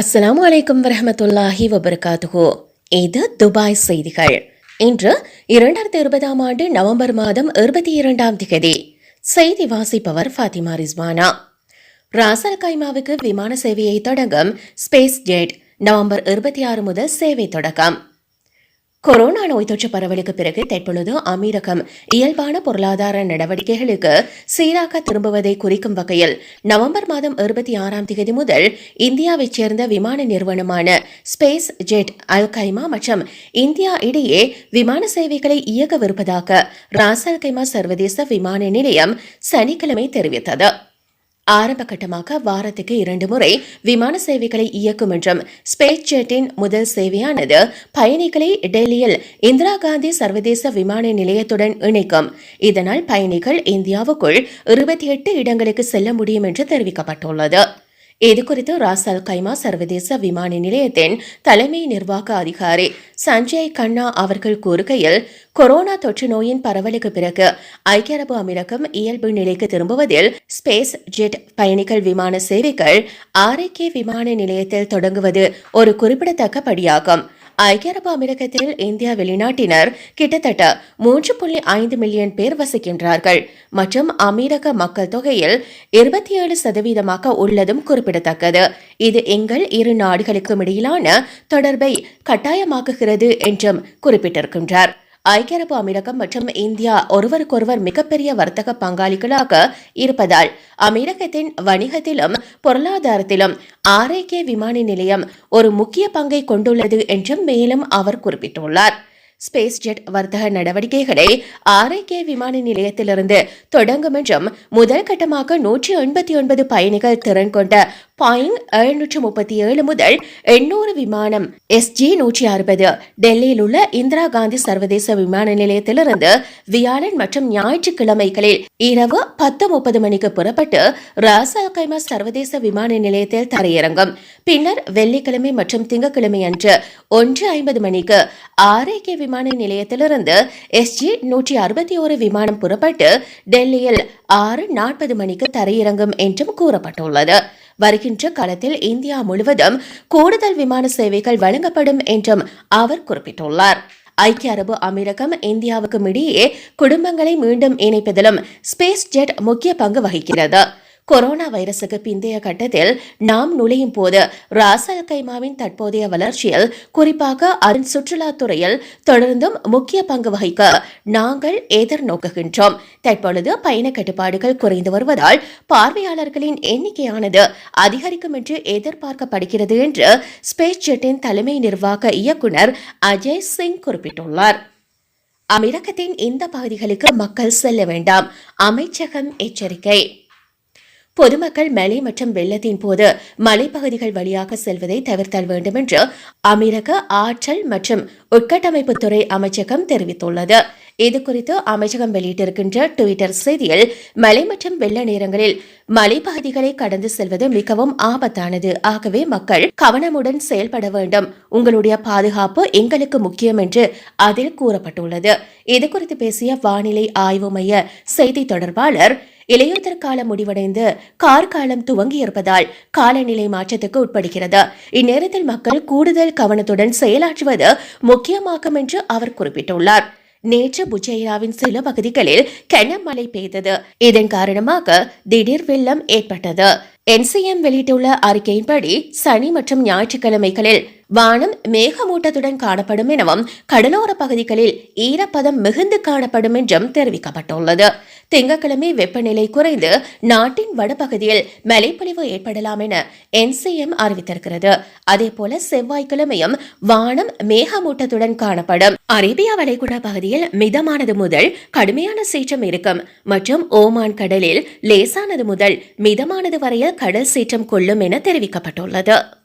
அஸ்லாம் அலைக்கும் வரமத்துல்லாஹி வபரகாத்துஹு. இது துபாய் செய்திகள். இன்று இரண்டாயிரத்தி இருபதாம் ஆண்டு நவம்பர் மாதம் இருபத்தி இரண்டாம் திகதி. செய்தி வாசிப்பவர் ஃபாத்திமா ரிஸ்வானா. ராசல் கைமாவுக்கு விமான சேவையை தொடங்கும் ஸ்பேஸ் ஜெட் நவம்பர் இருபத்தி ஆறு முதல் சேவை தொடக்கம். கொரோனா நோய் தொற்று பரவலுக்கு பிறகு தற்பொழுது அமீரகம் இயல்பான பொருளாதார நடவடிக்கைகளுக்கு சீராக திரும்புவதை குறிக்கும் வகையில் நவம்பர் மாதம் இருபத்தி ஆறாம் தேதி முதல் இந்தியாவைச் சேர்ந்த விமான நிறுவனமான ஸ்பேஸ் ஜெட் அல் கைமா மற்றும் இந்தியா இடையே விமான சேவைகளை இயக்கவிருப்பதாக ராசல் கைமா சர்வதேச விமான நிலையம் சனிக்கிழமை தெரிவித்தது. ஆரம்ப கட்டமாக வாரத்துக்கு இரண்டு முறை விமான சேவைகளை இயக்கும் என்றும் ஸ்பேஸ் ஜெட்டின் முதல் சேவையானது பயணிகளை டெல்லியில் இந்திரா காந்தி சர்வதேச விமான நிலையத்துடன் இணைக்கும். இதனால் பயணிகள் இந்தியாவுக்குள் இருபத்தி எட்டு இடங்களுக்கு செல்ல முடியும் என்று தெரிவிக்கப்பட்டுள்ளது. இதுகுறித்து ராசல் கைமா சர்வதேச விமான நிலையத்தின் தலைமை நிர்வாக அதிகாரி சஞ்சய் கண்ணா அவர்கள் கூறுகையில் கொரோனா தொற்று நோயின் பரவலுக்கு பிறகு ஐக்கிய அரபு அமீரகம் இயல்பு நிலைக்கு திரும்புவதில் ஸ்பேஸ் ஜெட் பயணிகள் விமான சேவைகள் ஆரோக்கிய விமான நிலையத்தில் தொடங்குவது ஒரு குறிப்பிடத்தக்க படியாகும். ஐக்கிய அரபு அமீரகத்தில் இந்தியா வெளிநாட்டினர் கிட்டத்தட்ட மூன்று புள்ளி ஐந்து மில்லியன் பேர் வசிக்கின்றார்கள் மற்றும் அமீரக மக்கள் தொகையில் இருபத்தி ஏழு சதவீதமாக உள்ளதும் குறிப்பிடத்தக்கது. இது எங்கள் இரு நாடுகளுக்கும் இடையிலான தொடர்பை கட்டாயமாக்குகிறது என்றும் குறிப்பிட்டிருக்கின்றார். ஐக்கிய அரபு அமீரகம் மற்றும் இந்தியா ஒருவருக்கொருவர் மிகப்பெரிய வர்த்தக பங்காளிகளாக இருப்பதால் அமீரகத்தின் வணிகத்திலும் பொருளாதாரத்திலும் ஆரோக்கிய விமான நிலையம் ஒரு முக்கிய பங்கை கொண்டுள்ளது என்றும் மேலும் அவர் குறிப்பிட்டுள்ளார். ஸ்பேஸ் ஜெட் வர்த்தக நடவடிக்கைகளை ஆரோக்கிய விமான நிலையத்திலிருந்து தொடங்கும் என்றும் முதல் கட்டமாக நூற்றி எண்பத்தி ஒன்பது பயணிகள் திறன் கொண்ட பாயிண்ட் எழுநூற்று முப்பத்தி ஏழு முதல் எண்ணூறு விமானம் எஸ்ஜி நூற்றி அறுபது டெல்லியில் உள்ள இந்திரா காந்தி சர்வதேச விமான நிலையத்திலிருந்து வியாழன் மற்றும் ஞாயிற்றுக்கிழமைகளில் இரவு பத்து முப்பது மணிக்கு புறப்பட்டு ராசா கைமா சர்வதேச விமான நிலையத்தில் தரையிறங்கும். பின்னர் வெள்ளிக்கிழமை மற்றும் திங்கட்கிழமை அன்று ஒன்று ஐம்பது மணிக்கு ஆரோக்கிய விமான நிலையத்திலிருந்து எஸ்ஜி நூற்றி அறுபத்தி ஒரு விமானம் புறப்பட்டு டெல்லியில் ஆறு நாற்பது மணிக்கு தரையிறங்கும் என்றும் கூறப்பட்டுள்ளது. வருகின்ற காலத்தில் இந்தியா முழுவதும் கூடுதல் விமான சேவைகள் வழங்கப்படும் என்றும் அவர் குறிப்பிட்டுள்ளார். ஐக்கிய அரபு அமீரகம் இந்தியாவுக்கும் இடையே குடும்பங்களை மீண்டும் இணைப்பதிலும் ஸ்பேஸ் ஜெட் முக்கிய பங்கு வகிக்கிறது. கொரோனா வைரசுக்கு பிந்தைய கட்டத்தில் நாம் நுழையும் போது ராசல் கைமாவின் தற்போதைய வளர்ச்சியில் குறிப்பாக அருண் சுற்றுலாத்துறையில் தொடர்ந்தும் முக்கிய பங்கு வகிக்க நாங்கள் எதிர்நோக்குகின்றோம். தற்பொழுது பயண கட்டுப்பாடுகள் குறைந்து வருவதால் பார்வையாளர்களின் எண்ணிக்கையானது அதிகரிக்கும் என்று எதிர்பார்க்கப்படுகிறது என்று ஸ்பேஸ் ஜெட்டின் தலைமை நிர்வாக இயக்குனர் அஜய் சிங் குறிப்பிட்டுள்ளார். அமிரகத்தின் இந்த பகுதிகளுக்கு மக்கள் செல்ல வேண்டாம். அமைச்சகம் எச்சரிக்கை. பொதுமக்கள் மழை மற்றும் வெள்ளத்தின் போது மலைப்பகுதிகள் வழியாக செல்வதை தவிர்த்தல் வேண்டும் என்று அமீரக ஆற்றல் மற்றும் உட்கட்டமைப்புத்துறை அமைச்சகம் தெரிவித்துள்ளது. இதுகுறித்து அமைச்சகம் வெளியிட்டிருக்கின்ற டுவிட்டர் செய்தியில் மழை மற்றும் வெள்ள நேரங்களில் மலைப்பகுதிகளை கடந்து செல்வது மிகவும் ஆபத்தானது. ஆகவே மக்கள் கவனமுடன் செயல்பட வேண்டும். உங்களுடைய பாதுகாப்பு எங்களுக்கு முக்கியம் என்று அதில் கூறப்பட்டுள்ளது. இதுகுறித்து பேசிய வானிலை ஆய்வு மைய செய்தி தொடர்பாளர் இலையுதிர் காலம் முடிவடைந்து கார் காலம் துவங்கி இருப்பதால் காலநிலை மாற்றத்துக்கு உட்படுகிறது. இந்நேரத்தில் மக்கள் கூடுதல் கவனத்துடன் செயலாற்றுவது முக்கியமாகும் என்று அவர் குறிப்பிட்டுள்ளார். நேற்று புஜைராவின் சில பகுதிகளில் கனமழை பெய்தது. இதன் காரணமாக திடீர் வெள்ளம் ஏற்பட்டது. என்சிஎம் வெளியிட்டுள்ள அறிக்கையின்படி சனி மற்றும் ஞாயிற்றுக்கிழமைகளில் வானம் மேகமூட்டத்துடன் காணப்படும் எனவும் கடலோர பகுதிகளில் ஈரப்பதம் மிகுந்து காணப்படும் என்றும் தெரிவிக்கப்பட்டுள்ளது. திங்கட்கிழமை வெப்பநிலை குறைந்து நாட்டின் வடபகுதியில் மலைப்பொழிவு ஏற்படலாம் என என்சிஎம் அறிவித்திருக்கிறது. அதேபோல செவ்வாய்க்கிழமையும் வானம் மேகமூட்டத்துடன் காணப்படும். அரேபியா வளைகுடா பகுதியில் மிதமானது முதல் கடுமையான சீற்றம் இருக்கும். மற்றும் ஓமான் கடலில் லேசானது முதல் மிதமானது வரைய கடல் சீற்றம் கொள்ளும் என தெரிவிக்கப்பட்டுள்ளது.